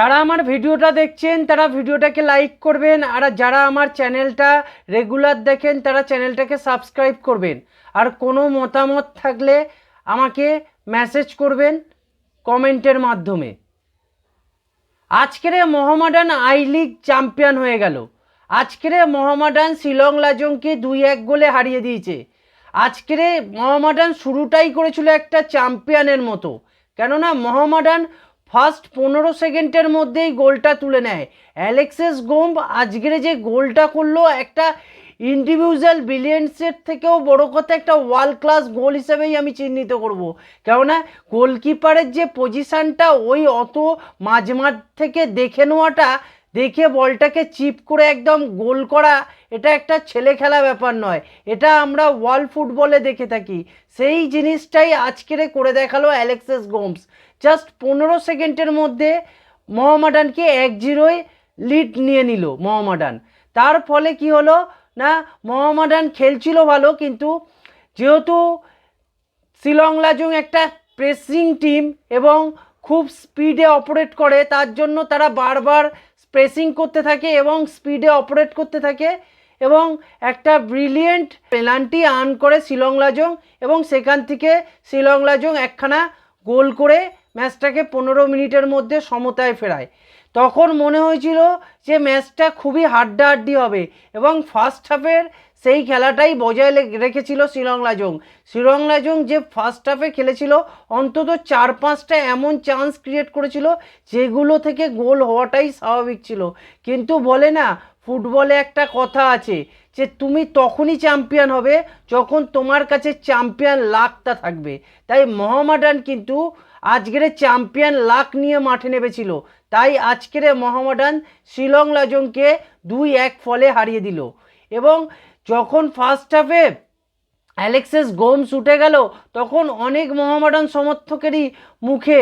যারা আমার ভিডিওটা দেখছেন, তারা ভিডিওটাকে লাইক করবেন আর যারা আমার চ্যানেলটা রেগুলার দেখেন, তারা চ্যানেলটাকে সাবস্ক্রাইব করবেন। আর কোনো মতামত থাকলে আমাকে মেসেজ করবেন কমেন্টের মাধ্যমে। আজকের মোহামেডান আই লিগ চ্যাম্পিয়ন হয়ে গেল। আজকের মোহামেডান শিলং লাজংকে দুই এক গোলে হারিয়ে দিয়েছে। আজকের মোহামেডান শুরুটাই করেছিল একটা চ্যাম্পিয়নের মতো। কেননা মোহামেডান ফার্স্ট পনেরো সেকেন্ডের মধ্যেই গোলটা তুলে নেয়। অ্যালেক্সেস গোম্ব আজকের যে গোলটা করল, একটা ইন্ডিভিজুয়াল বিলিয়ন্সের থেকেও বড় কথা, একটা ওয়ার্ল্ড ক্লাস গোল হিসেবেই আমি চিহ্নিত করব। কেননা গোলকিপারের যে পজিশানটা ওই অত মাঝমাঠ থেকে দেখে নেওয়াটা, দেখে বলটাকে চিপ করে একদম গোল করা, এটা একটা ছেলে খেলা ব্যাপার নয়। এটা আমরা ওয়ার্ল্ড ফুটবলে দেখে থাকি। সেই জিনিসটাই আজকেরে করে দেখাল অ্যালেক্সেস গোমস জাস্ট পনেরো সেকেন্ডের মধ্যে মোহামেডানকে এক জিরোয় লিড নিয়ে নিল মোহামেডান। তার ফলে কি হলো? না, মোহামেডান খেলছিল ভালো, কিন্তু যেহেতু শিলং লাজং একটা প্রেসিং টিম এবং খুব স্পিডে অপারেট করে, তার জন্য তারা বারবার প্রেসিং করতে থাকে এবং স্পিডে অপারেট করতে থাকে এবং একটা ব্রিলিয়েন্ট পেনাল্টি আর্ন করে শিলং লাজং এবং সেখান থেকে শিলং লাজং একখানা গোল করে ম্যাচটাকে পনেরো মিনিটের মধ্যে সমতায় ফেরায়। তখন মনে হয়েছিল যে ম্যাচটা খুবই হাড্ডাহাড্ডি হবে এবং ফার্স্ট হাফের সেই খেলাটাই বজায় রেখেছিল শিলং লাজং। শিলং লাজং যে ফার্স্ট হাফে খেলেছিল, অন্তত চার পাঁচটা এমন চান্স ক্রিয়েট করেছিল, যেগুলো থেকে গোল হওয়াটাই স্বাভাবিক ছিল। কিন্তু বলে না ফুটবলে একটা কথা আছে যে তুমি তখনই চ্যাম্পিয়ন হবে যখন তোমার কাছে চ্যাম্পিয়ন লাখটা থাকবে। তাই মোহামেডান কিন্তু আজকের চ্যাম্পিয়ন লাখ নিয়ে মাঠে নেমেছিল। তাই আজকের মোহামেডান শিলং লাজংকে দুই এক ফলে হারিয়ে দিল। এবং যখন ফার্স্ট হাফে অ্যালেক্সেস গোমস উঠে গেল, তখন অনেক মোহামেডান সমর্থকেরই মুখে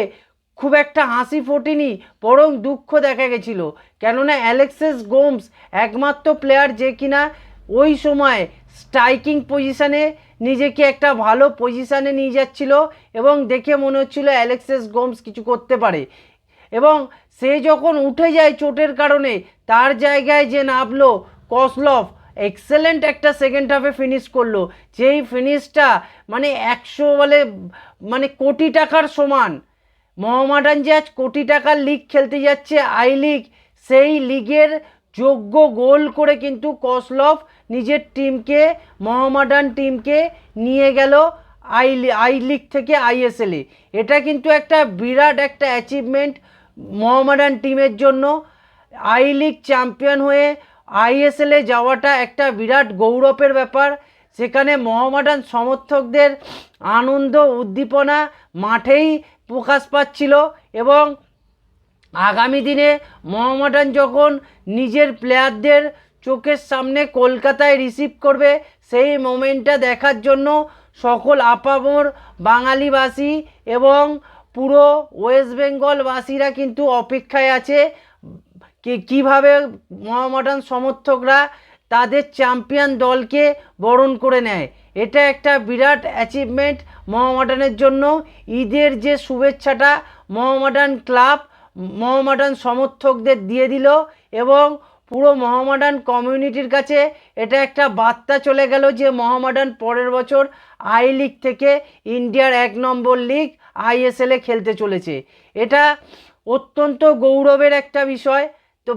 খুব একটা হাসি ফোটেনি, বরং দুঃখ দেখা গেছিল। কেননা অ্যালেক্সেস গোমস একমাত্র প্লেয়ার যে কিনা ওই সময় স্ট্রাইকিং পজিশানে নিজেকে একটা ভালো পজিশানে নিয়ে যাচ্ছিল এবং দেখে মনে হচ্ছিল অ্যালেক্সেস গোমস কিছু করতে পারে। এবং সে যখন উঠে যায় চোটের কারণে, তার জায়গায় যে নামলো কসলফ এক্সেলেন্ট একটা সেকেন্ড হাফে ফিনিশ করল। যেই ফিনিশটা মানে একশো বলে মানে কোটি টাকার সমান। মোহামেডান যে আজ কোটি টাকার লিগ খেলতে যাচ্ছে আই লিগ। সেই লিগের যোগ্য গোল করে কিন্তু কসলফ নিজের টিমকে মোহামেডান টিমকে নিয়ে গেল আই আই লিগ থেকে আইএসএলে এটা কিন্তু একটা বিরাট একটা অ্যাচিভমেন্ট মোহামেডান টিমের জন্য। আই লিগ চ্যাম্পিয়ন হয়ে আইএসএলে যাওয়াটা একটা বিরাট গৌরবের ব্যাপার। সেখানে মোহামেডান সমর্থকদের আনন্দ উদ্দীপনা মাঠেই প্রকাশ পাচ্ছিল এবং আগামী দিনে মোহামেডান যখন নিজের প্লেয়ারদের চোখের সামনে কলকাতায় রিসিভ করবে, সেই মোমেন্টটা দেখার জন্য সকল আপামর বাঙালিবাসী এবং পুরো ওয়েস্ট বেঙ্গলবাসীরা কিন্তু অপেক্ষায় আছে কীভাবে মোহামেডান সমর্থকরা তাদের চ্যাম্পিয়ন দলকে বরণ করে নেয়। এটা একটা বিরাট অ্যাচিভমেন্ট মোহামেডানের জন্য। ঈদের যে শুভেচ্ছাটা মোহামেডান ক্লাব, মোহামেডান সমর্থকদের দিয়ে দিল এবং পুরো মোহামেডান কমিউনিটির কাছে এটা একটা বার্তা চলে গেল যে মোহামেডান পরের বছর আই লিগ থেকে ইন্ডিয়ার এক নম্বর লিগ আইএসএলে খেলতে চলেছে। এটা অত্যন্ত গৌরবের একটা বিষয়। তো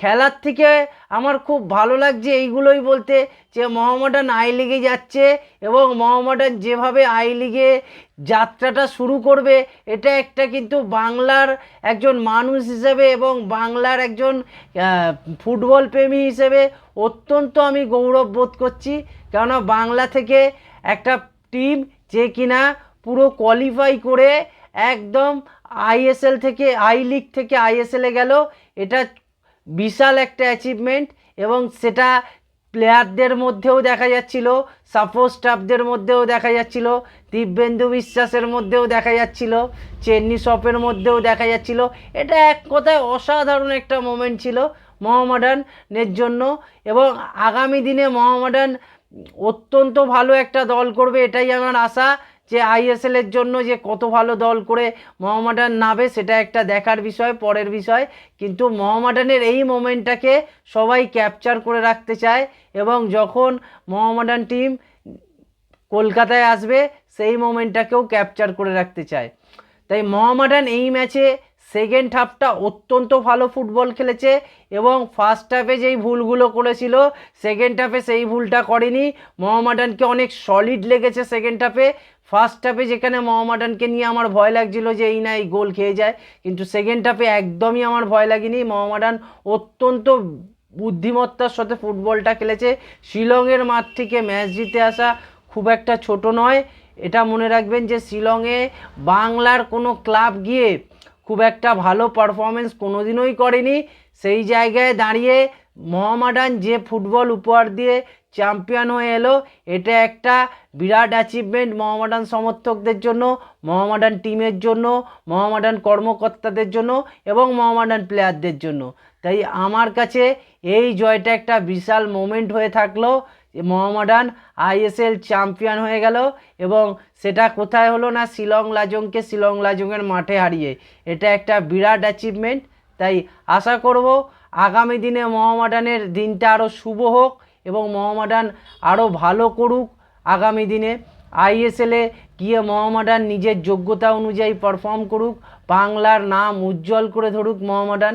খেলার থেকে আমার খুব ভালো লাগছে এইগুলোই বলতে যে মোহামেডান আই লিগে যাচ্ছে এবং মোহামেডান যেভাবে আই লিগে যাত্রাটা শুরু করবে, এটা একটা কিন্তু বাংলার একজন মানুষ হিসেবে এবং বাংলার একজন ফুটবল প্রেমী হিসেবে অত্যন্ত আমি গৌরব বোধ করছি। কেননা বাংলা থেকে একটা টিম যে কিনা পুরো কোয়ালিফাই করে একদম আইএসএল থেকে, আই লিগ থেকে আইএসএলে গেল, এটা বিশাল একটা অ্যাচিভমেন্ট এবং সেটা প্লেয়ারদের মধ্যেও দেখা যাচ্ছিল সাপোর্ট স্টাফদের মধ্যেও দেখা যাচ্ছিল, দিব্যেন্দু বিশ্বাসের মধ্যেও দেখা যাচ্ছিল, চেন্নি শপের মধ্যেও দেখা যাচ্ছিল। এটা এক কথায় অসাধারণ একটা মোমেন্ট ছিল মোহামেডানের জন্য এবং আগামী দিনে মোহামেডান অত্যন্ত ভালো একটা দল করবে, এটাই আমার আশা। যে আইএসএল এর জন্য যে কত ভালো দল করে মোহামেডান নাবে সেটা একটা দেখার বিষয়, পরের বিষয়। কিন্তু মোহামেডানের এই মোমেন্টটাকে সবাই ক্যাপচার করে রাখতে চায় এবং যখন মোহামেডান টিম কলকাতায় আসবে, সেই মোমেন্টটাকেও ক্যাপচার করে রাখতে চায়। তাই মোহামেডান এই ম্যাচে সেকেন্ড হাফটা অত্যন্ত ভালো ফুটবল খেলেছে এবং ফার্স্ট হাফে যেই ভুলগুলো করেছিল সেকেন্ড হাফে সেই ভুলটা করেনি। মোহামেডানকে অনেক সলিড লেগেছে সেকেন্ড হাফে ফার্স্ট হাফে যেখানে মোহামেডানকে নিয়ে আমার ভয় লাগছিল যে এই না, এই গোল খেয়ে যায়। কিন্তু সেকেন্ড হাফে একদমই আমার ভয় লাগেনি। মোহামেডান অত্যন্ত বুদ্ধিমত্তার সাথে ফুটবলটা খেলেছে। শিলংয়ের মাঠ থেকে ম্যাচ জিতে আসা খুব একটা ছোট নয়। এটা মনে রাখবেন যে শিলংয়ে বাংলার কোনো ক্লাব গিয়ে খুব একটা ভালো পারফরমেন্স কোনোদিনই করেনি। সেই জায়গায় দাঁড়িয়ে মোহামেডান যে ফুটবল উপহার দিয়ে চ্যাম্পিয়ন হয়ে এলো, এটা একটা বিরাট অ্যাচিভমেন্ট মোহামেডান সমর্থকদের জন্য, মোহামেডান টিমের জন্য, মোহামেডান কর্মকর্তাদের জন্য এবং মোহামেডান প্লেয়ারদের জন্য। তাই আমার কাছে এই জয়টা একটা বিশাল মোমেন্ট হয়ে থাকল। মোহামেডান আইএসএল চ্যাম্পিয়ন হয়ে গেল এবং সেটা কোথায় হলো না শিলং লাজংকে শিলং লাজংয়ের মাঠে হারিয়ে। এটা একটা বিরাট অ্যাচিভমেন্ট তাই আশা করব আগামী দিনে মোহামেডানের দিনটা আরও শুভ হোক এবং মোহামেডান আরও ভালো করুক আগামী দিনে। আইএসএলে গিয়ে মোহামেডান নিজের যোগ্যতা অনুযায়ী পারফর্ম করুক, বাংলার নাম উজ্জ্বল করে ধরুক মোহামেডান।